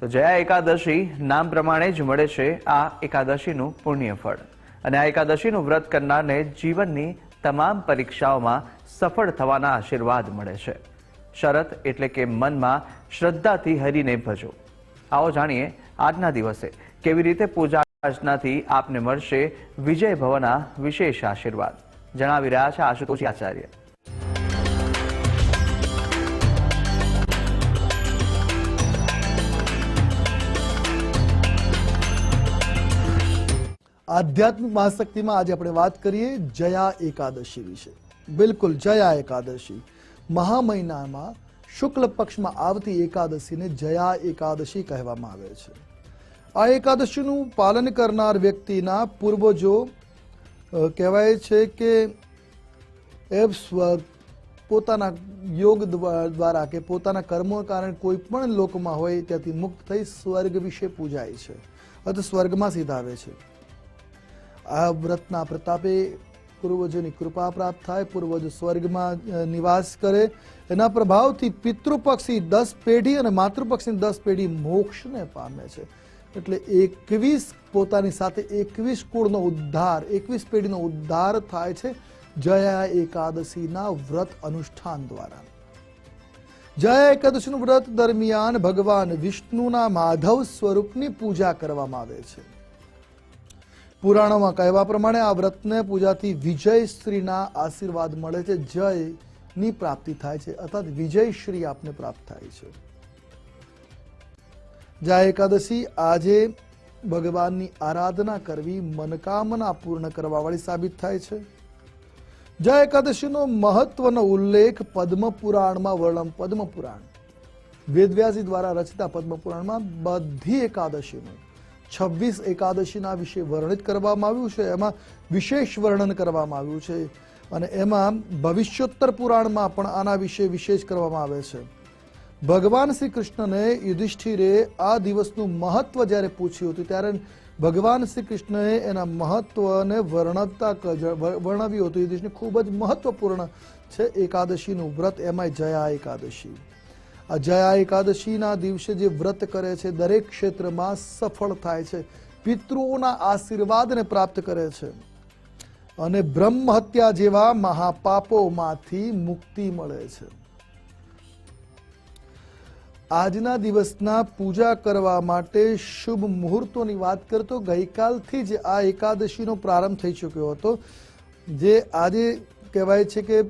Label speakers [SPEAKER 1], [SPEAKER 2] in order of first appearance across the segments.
[SPEAKER 1] તો જયા એકાદશી નામ પ્રમાણે જ મળે છે આ એકાદશીનું પુણ્ય ફળ અને આ એકાદશીનું વ્રત કરનારને જીવનની તમામ પરીક્ષાઓમાં સફળ થવાના આશીર્વાદ મળે છે. શરત એટલે કે મનમાં શ્રદ્ધાથી હરિને ભજો. આવો જાણીએ આજના દિવસે કેવી રીતે પૂજા અર્ચનાથી આપને મળશે વિજય ભવના વિશેષ આશીર્વાદ. જણાવી રહ્યા છે આશુતોષ આચાર્ય
[SPEAKER 2] આધ્યાત્મિક મહાશક્તિમાં આજે આપણે વાત કરીએ જયા એકાદશી વિશે. બિલકુલ, જયા એકાદશી. મહા મહિનામાં શુક્લ પક્ષમાં આવતી એકાદશીને જયા એકાદશી કહેવામાં આવે છે. આ એકાદશીનું પાલન કરનાર વ્યક્તિના પૂર્વજો કહેવાય છે કે એ સ્વ પોતાના યોગ દ્વા- દ્વારા કે પોતાના કર્મો કારણે કોઈ પણ લોકમાં હોય, ત્યાંથી મુક્ત થઈ સ્વર્ગ વિશે પૂજાય છે. અથવા સ્વર્ગમાં સીધાવે છે. આ વ્રતના પ્રતાપે પૂર્વજોની કૃપા પ્રાપ્ત થાય, પૂર્વજો સ્વર્ગમાં નિવાસ કરે. એના પ્રભાવથી પિતૃપક્ષી દસ પેઢી અને માતૃપક્ષની દસ પેઢી મોક્ષને પામે છે. એટલે એકવીસ પોતાની સાથે એકવીસ કુળનો ઉદ્ધાર, એકવીસ પેઢીનો ઉદ્ધાર થાય છે જયા એકાદશીના વ્રત અનુષ્ઠાન દ્વારા. જયા એકાદશીનું વ્રત દરમિયાન ભગવાન વિષ્ણુના માધવ સ્વરૂપની પૂજા કરવામાં આવે છે. પુરાણોમાં કહેવા પ્રમાણે આ વ્રતને પૂજાથી વિજય શ્રીના આશીર્વાદ મળે છે, જયની પ્રાપ્તિ થાય છે, અર્થાત વિજય શ્રી આપને પ્રાપ્ત થાય છે. જય એકાદશી, આજે ભગવાનની આરાધના કરવી મનકામના પૂર્ણ કરવા વાળી સાબિત થાય છે. જય એકાદશીનો મહત્વનો ઉલ્લેખ પદ્મ પુરાણમાં વર્ણન પદ્મ પુરાણ વેદવ્યાસી દ્વારા રચિતા પદ્મ પુરાણમાં બધી એકાદશીનું છવ્વીસ એકાદશીના વિશે વર્ણિત કરવામાં આવ્યું છે. એમાં વિશેષ વર્ણન કરવામાં આવ્યું છે અને એમાં ભવિષ્યોત્તર પુરાણમાં પણ આના વિશે વિશેષ કરવામાં આવે છે. ભગવાન શ્રી કૃષ્ણને યુધિષ્ઠિરે આ દિવસનું મહત્વ જ્યારે પૂછ્યું હતું ત્યારે ભગવાન શ્રી કૃષ્ણએ એના મહત્વને વર્ણવતા વર્ણવ્યું હતું. યુધિષ્ઠિર ખૂબ જ મહત્વપૂર્ણ છે એકાદશીનું વ્રત. એમાંય જયા એકાદશી. આ જયા એકાદશીના દિવસે જે વ્રત કરે છે, દરેક ક્ષેત્રમાં સફળ થાય છે, પિતૃઓના આશીર્વાદને પ્રાપ્ત કરે છે. અને બ્રહ્મ હત્યા જેવા મહાપાપોમાંથી મુક્તિ મળે છે. આજના દિવસના પૂજા કરવા માટે શુભ મુહૂર્તોની વાત કરતો ગઈકાલથી જ આ એકાદશીનો પ્રારંભ થઈ ચૂક્યો હતો. જે આજે કહેવાય છે કે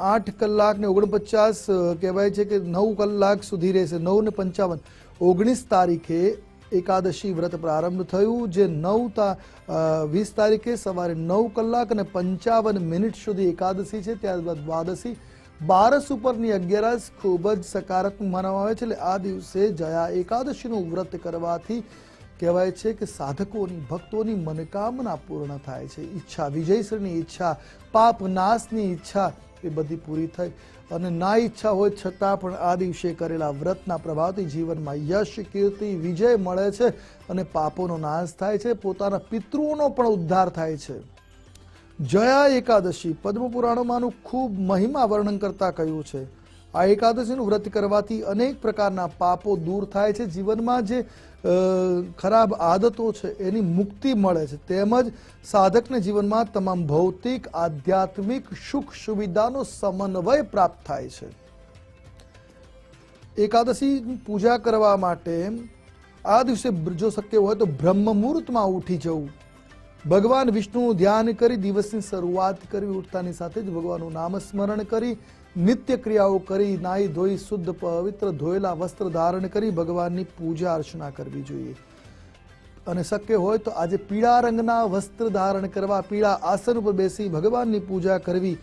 [SPEAKER 2] આઠ કલાક ને ઓગણપચાસ કહેવાય છે કે નવ કલાક સુધી રહેશે. નવ ને પંચાવન. ઓગણીસ તારીખે એકાદશી વ્રત પ્રારંભ થયું, જે નવ તા વીસ તારીખે સવારે નવ કલાક અને પંચાવન મિનિટ સુધી એકાદશી છે. ત્યારબાદ દ્વાદશી. બારસ ઉપરની અગિયારસ ખૂબ જ સકારાત્મક માનવામાં આવે છે. એટલે આ દિવસે જયા એકાદશીનું વ્રત કરવાથી કહેવાય છે કે સાધકોની, ભક્તોની મનોકામના પૂર્ણ થાય છે. ઈચ્છા વિજયશ્રીની ઈચ્છા પાપ નાશની ઈચ્છા એ બધી પૂરી થઈ. અને ના ઈચ્છા હોય છતાં પણ આ દિવસે કરેલા વ્રતના પ્રભાવથી જીવનમાં યશ, કીર્તિ, વિજય મળે છે અને પાપોનો નાશ થાય છે. પોતાના પિતૃઓનો પણ ઉદ્ધાર થાય છે. જયા એકાદશી પદ્મ પુરાણોમાંનું ખૂબ મહિમા વર્ણન કરતા કહ્યું છે. આ એકાદશીનું વ્રત કરવાથી અનેક પ્રકારના પાપો દૂર થાય છે. જીવનમાં જે ખરાબ આદતો છે, એની મુક્તિ મળે છે. તેમજ સાધકને જીવનમાં તમામ ભૌતિક, આધ્યાત્મિક સુખ સુવિધાનો સમન્વય પ્રાપ્ત થાય છે. એકાદશી પૂજા કરવા માટે આ દિવસે જો શક્ય હોય તો બ્રહ્મ મુહૂર્તમાં ઉઠી જવું. ભગવાન વિષ્ણુનું ધ્યાન કરી દિવસની શરૂઆત કરવી ઉઠતાની સાથે જ ભગવાનનું નામ સ્મરણ કરી નિત્ય ક્રિયાઓ કરી, નાહી ધોઈ, શુદ્ધ, પવિત્ર, ધોયેલા વસ્ત્ર ધારણ કરી ભગવાનની પૂજા અર્ચના કરવી જોઈએ. અને શક્ય હોય તો આજે પીળા રંગના વસ્ત્ર ધારણ કરવા, પીળા આસન ઉપર બેસી ભગવાનની પૂજા કરવી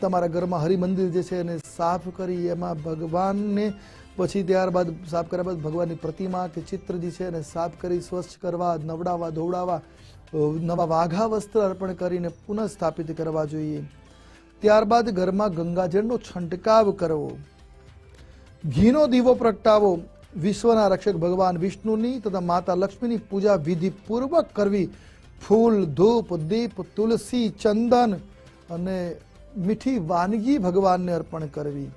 [SPEAKER 2] તમારા ઘરમાં હરિમંદિર જે છે એને સાફ કરી, એમાં ભગવાનને પછી ત્યારબાદ, સાફ કર્યા બાદ ભગવાનની પ્રતિમા કે ચિત્ર જે છે એને સાફ કરી, સ્વચ્છ કરવા, નવડાવવા, ધોવડાવવા નવા વાઘા વસ્ત્ર અર્પણ કરીને પુનઃ સ્થાપિત કરવા જોઈએ. ત્યારબાદ ઘરમાં ગંગાજળનો છંટકાવ કરવો. ઘીનો દીવો પ્રગટાવો. વિશ્વના રક્ષક ભગવાન વિષ્ણુની તથા માતા લક્ષ્મીની પૂજા વિધિપૂર્વક કરવી. ફૂલ, ધૂપ, દીપ, તુલસી, ચંદન અને મીઠી વાનગી ભગવાનને અર્પણ કરવી.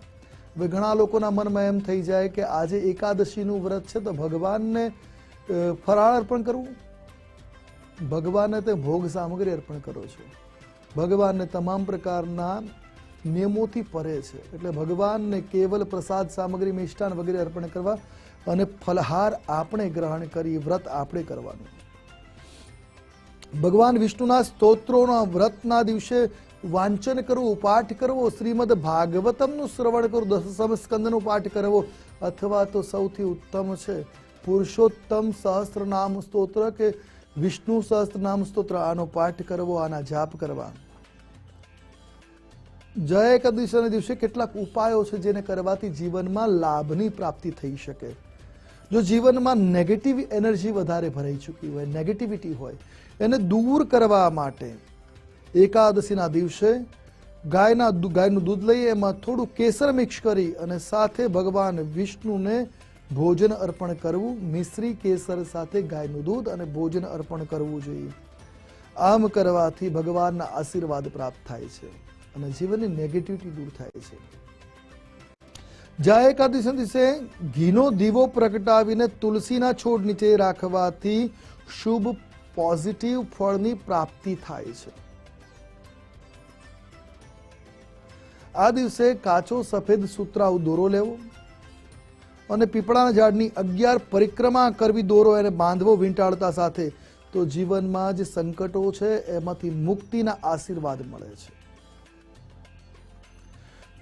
[SPEAKER 2] હવે ઘણા લોકોના મનમાં એમ થઈ જાય કે આજે એકાદશીનું વ્રત છે તો ભગવાનને ફરાળ અર્પણ કરવું? ભગવાનને તે ભોગ સામગ્રી અર્પણ કરો છો. ભગવાનને તમામ પ્રકારના નિયમોથી પરે છે. એટલે ભગવાનને કેવલ પ્રસાદ સામગ્રી, મિષ્ટાન વગેરે અર્પણ કરવા અને ફલહાર આપણે ગ્રહણ કરી, વ્રત આપણે કરવાનું. ભગવાન વિષ્ણુના સ્તોત્રોના વ્રતના દિવસે વાંચન કરવું પાઠ કરવો, શ્રીમદ ભાગવતમનું શ્રવણ કરવું દસમ સ્કંદનો પાઠ કરવો અથવા તો સૌથી ઉત્તમ છે પુરુષોત્તમ સહસ્ત્રનામ સ્તોત્ર કે વિષ્ણુ સહસ્ત્રનામ સ્તોત્ર આનો પાઠ કરવો આના જાપ કરવા જય એકાદશીના દિવસે કેટલાક ઉપાયો છે જેને કરવાથી જીવનમાં લાભની પ્રાપ્તિ થઈ શકે. જો જીવનમાં નેગેટિવ એનર્જી વધારે ભરાઈ ચૂકી હોય નેગેટિવિટી હોય, એને દૂર કરવા માટે એકાદશીના દિવસે ગાયના ગાયનું દૂધ લઈ એમાં થોડું કેસર મિક્સ કરી અને સાથે ભગવાન વિષ્ણુને ભોજન અર્પણ કરવું, મિશ્રી કેસર સાથે ગાયનું દૂધ અને ભોજન અર્પણ કરવું જોઈએ. આમ કરવાથી ભગવાનના આશીર્વાદ પ્રાપ્ત થાય છે અને જીવનની નેગેટિવિટી દૂર થાય છે. જયા એકાદશી દિવસે ઘીનો દીવો પ્રગટાવીને તુલસીના છોડ નીચે રાખવાથી શુભ પોઝિટિવ ફળની પ્રાપ્તિ થાય છે. આ દિવસે કાચો સફેદ સુતરાઉ દોરો લેવો અને પીપળાના ઝાડની અગિયાર પરિક્રમા કરવી દોરો એને બાંધવો વીંટાળતા સાથે. તો જીવનમાં જે સંકટો છે, એમાંથી મુક્તિના આશીર્વાદ મળે છે.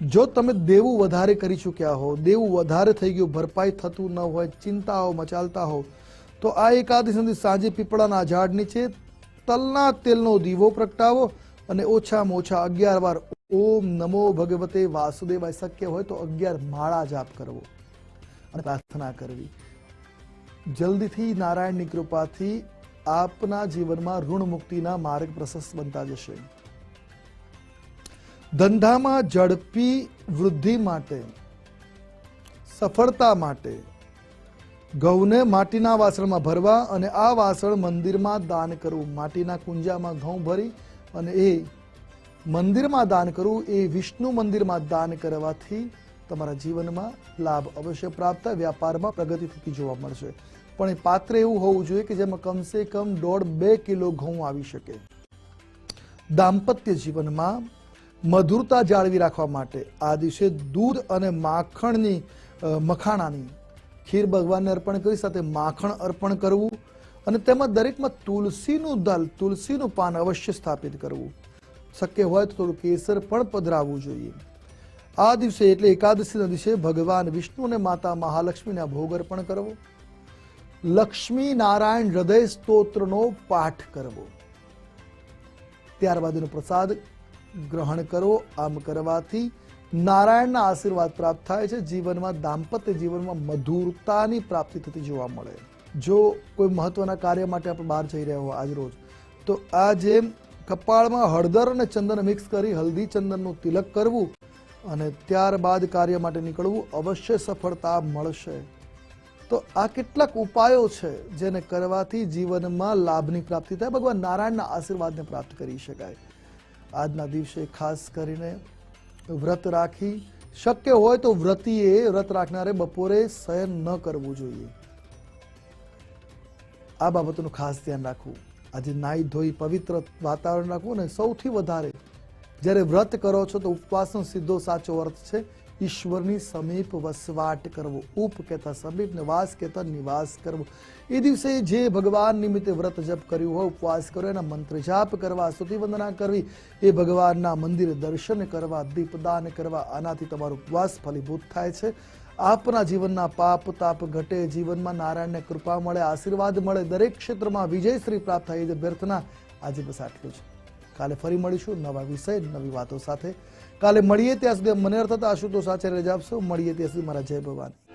[SPEAKER 2] જો તમે દેવું વધારે કરી ચૂક્યા હો, દેવું વધારે થઈ ગયું, ભરપાઈ થતું ન હોય, ચિંતાઓ મચાલતા હો, તો આ એકાદશી સાંજે પીપળાના ઝાડ નીચે તલના તેલનો દીવો પ્રગટાવો અને ઓછામાં ઓછા અગિયાર વાર ઓમ નમો ભગવતે વાસુદેવાય. શક્ય હોય તો અગિયાર માળા જાપ કરવો. અને પ્રાર્થના કરવી. જલ્દીથી નારાયણની કૃપાથી આપના જીવનમાં ઋણ મુક્તિના માર્ગ પ્રશસ્ત બનતા જશે. ધંધામાં ઝડપી વૃદ્ધિ માટે, સફળતા માટે, ઘઉંને માટીના વાસણમાં ભરવા અને આ વાસણ મંદિરમાં દાન કરવું. માટીના કુંજામાં ઘઉં ભરી અને એ મંદિરમાં દાન કરવું, એ વિષ્ણુ મંદિરમાં દાન કરવાથી તમારા જીવનમાં લાભ અવશ્ય પ્રાપ્ત વ્યાપારમાં પ્રગતિ થતી જોવા મળશે. પણ એ પાત્ર એવું હોવું જોઈએ કે જેમાં કમસે કમ દોઢ બે કિલો ઘઉં આવી શકે. દાંપત્ય જીવનમાં મધુરતા જાળવી રાખવા માટે આ દિવસે દૂધ અને માખણની મખાણાની ખીર ભગવાનને અર્પણ કરી, સાથે માખણ અર્પણ કરવું અને તેમાં દરેકમાં તુલસીનું દલ, તુલસીનું પાન અવશ્ય સ્થાપિત કરવું. શક્ય હોય તો થોડું કેસર પણ પધરાવવું જોઈએ. આ દિવસે એટલે એકાદશીના દિવસે ભગવાન વિષ્ણુ અને માતા મહાલક્ષ્મીના ભોગ અર્પણ કરવો. લક્ષ્મી નારાયણ હૃદય સ્તોત્રનો પાઠ કરવો. ત્યારબાદ એનો પ્રસાદ ગ્રહણ કરો. આમ કરવાથી નારાયણના આશીર્વાદ પ્રાપ્ત થાય છે. જીવનમાં દાંપત્ય જીવનમાં મધુરતાની પ્રાપ્તિ થતી જોવા મળે. જો કોઈ મહત્વના કાર્ય માટે આપણે બહાર જઈ રહ્યા હોય આજ રોજ, તો જેમ કપાળમાં હળદર અને ચંદન મિક્સ કરી હલ્દી ચંદનનું તિલક કરવું. અને ત્યારબાદ કાર્ય માટે નીકળવું અવશ્ય સફળતા મળશે. તો આ કેટલાક ઉપાયો છે જેને કરવાથી જીવનમાં લાભની પ્રાપ્તિ થાય. ભગવાન નારાયણના આશીર્વાદને પ્રાપ્ત કરી શકાય. આજના દિવસે ખાસ કરીને વ્રત રાખી. શક્ય હોય તો વ્રતીએ વ્રત રાખનારે બપોરે શયન ન કરવું જોઈએ. આ બાબતનું ખાસ ધ્યાન રાખવું. આજે નાઈ ધોઈ પવિત્ર વાતાવરણ રાખવું ને સૌથી વધારે જ્યારે વ્રત કરો છો તો ઉપવાસનો સીધો સાચો અર્થ છે, ઈશ્વરની સમીપ વસવાટ કરવો. ઉપ કહેતા સમીપ ને વાસ કહેતા નિવાસ કરવો. એ દિવસે જે ભગવાન નિમિત્તે વ્રત જપ કર્યું હોય, ઉપવાસ કર્યો એના મંત્ર જાપ કરવા, સ્તુતિ વંદના કરવી, એ ભગવાનના મંદિરે દર્શન કરવા દીપદાન કરવા, આનાથી તમારો ઉપવાસ ફલીભૂત થાય છે. આપના જીવનના પાપ તાપ ઘટે, જીવનમાં નારાયણને કૃપા મળે, આશીર્વાદ મળે, દરેક ક્ષેત્રમાં વિજયશ્રી પ્રાપ્ત થાય, એ અભ્યર્થના આજે બસ આટલું છે કાલે ફરી મળીશું નવા વિષય, નવી વાતો સાથે. કાલે મળીએ ત્યાં સુધી મને અર્થ હતા આશુતોષ આચાર્ય રજા આપશો. મળીએ ત્યાં સુધી મારા જય ભવાની.